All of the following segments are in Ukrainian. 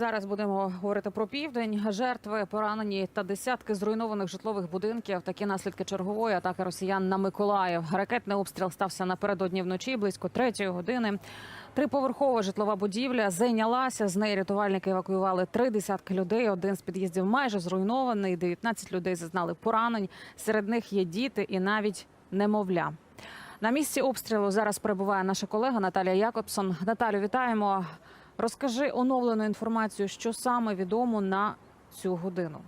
Зараз будемо говорити про південь. Жертви поранені та десятки зруйнованих житлових будинків. Такі наслідки чергової атаки росіян на Миколаїв. Ракетний обстріл стався напередодні вночі близько третьої години. Триповерхова житлова будівля зайнялася. З неї рятувальники евакуювали три десятки людей. Один з під'їздів майже зруйнований. 19 людей зазнали поранень. Серед них є діти і навіть немовля. На місці обстрілу зараз перебуває наша колега Наталія Якобсон. Наталю, вітаємо. Розкажи оновлену інформацію, що саме відомо на цю годину.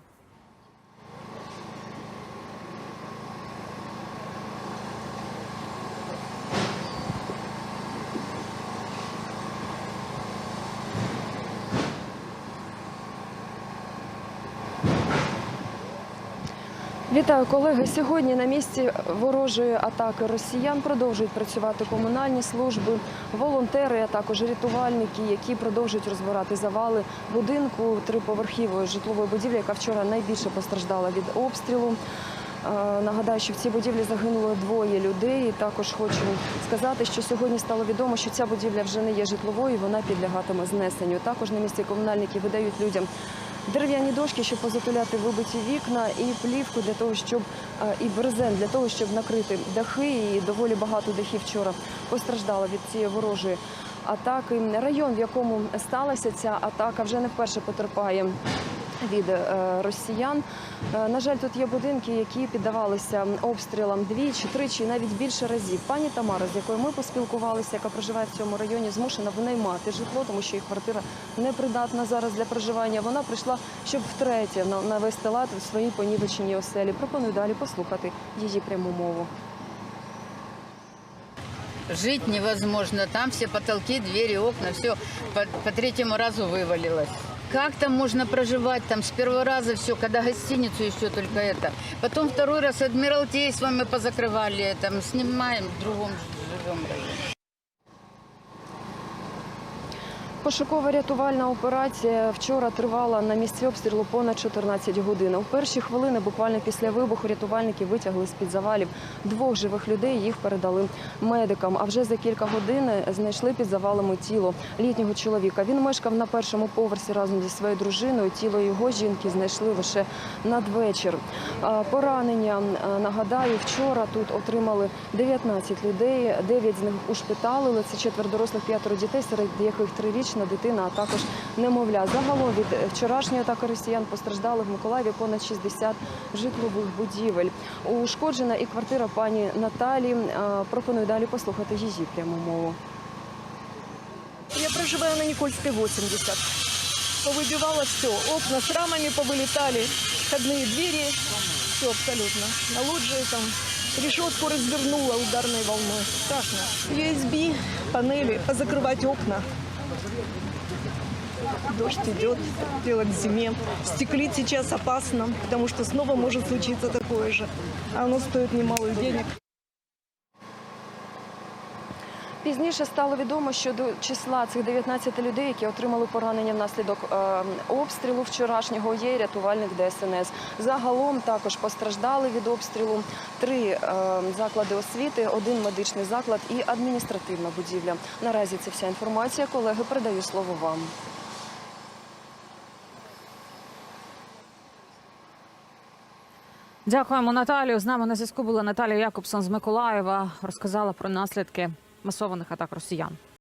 Вітаю, колеги. Сьогодні на місці ворожої атаки росіян продовжують працювати комунальні служби, волонтери, а також рятувальники, які продовжують розбирати завали будинку триповерхівої житлової будівлі, яка вчора найбільше постраждала від обстрілу. Е, Нагадаю, що в цій будівлі загинуло двоє людей. Також хочу сказати, що сьогодні стало відомо, що ця будівля вже не є житловою, вона підлягатиме знесенню. Також на місці комунальники видають людям дерев'яні дошки, щоб позатуляти вибиті вікна, і плівку для того, щоб е, і брезент для того, щоб накрити дахи. І доволі багато дахів вчора постраждало від цієї ворожої атаки. Район, в якому сталася ця атака, вже не вперше потерпає. Від е, росіян Е, на жаль, тут є будинки, які піддавалися обстрілам двічі, тричі, навіть більше разів. Пані Тамара, з якою ми поспілкувалися, яка проживає в цьому районі, змушена винаймати житло, тому що їх квартира непридатна зараз для проживання. Вона прийшла, щоб втретє на- навести лад у своїй понівеченій оселі. Пропоную далі послухати її пряму мову. Жить невозможно. Там все потолки, двери, окна, все по, по третьему разу вывалилось. Как там можно проживать? Там с первого раза все, когда гостиницу еще только это. Потом второй раз Адмиралтейство мы позакрывали, там снимаем, в другом живем районе. Пошукова рятувальна операція вчора тривала на місці обстрілу понад 14 годин. У перші хвилини, буквально після вибуху, рятувальники витягли з-під завалів двох живих людей. Їх передали медикам. А вже за кілька годин знайшли під завалами тіло літнього чоловіка. Він мешкав на першому поверсі разом зі своєю дружиною. Тіло його жінки знайшли лише надвечір. Поранення нагадаю, вчора тут отримали 19 людей. 9 з них ушпиталили. Це четверо дорослих, п'ятеро дітей, серед яких трирічна дитина, а також немовля. Загалом від вчорашньої атаки росіян постраждали в Миколаєві понад 60 житлових будівель. Ушкоджена і квартира пані Наталі. А, Пропоную далі послухати її пряму мову. Я проживаю на Никольской 80. Повыбивало все. Окна с рамами повылетали, входные двери. Все абсолютно. На лоджии там решетку развернула ударной волной. Страшно. USB, панели, позакрывать окна. Дождь идет, дело к зиме. Стеклить сейчас опасно, потому что снова может случиться такое же. Оно стоит немалых денег. Пізніше стало відомо, що до числа цих 19 людей, які отримали поранення внаслідок е, обстрілу вчорашнього, є рятувальник ДСНС. Загалом також постраждали від обстрілу три е, заклади освіти, один медичний заклад і адміністративна будівля. Наразі це вся інформація. Колеги, передаю слово вам. Дякуємо, Наталію. З нами на зв'язку була Наталія Якобсон з Миколаєва. Розказала про наслідки масованих атак росіян.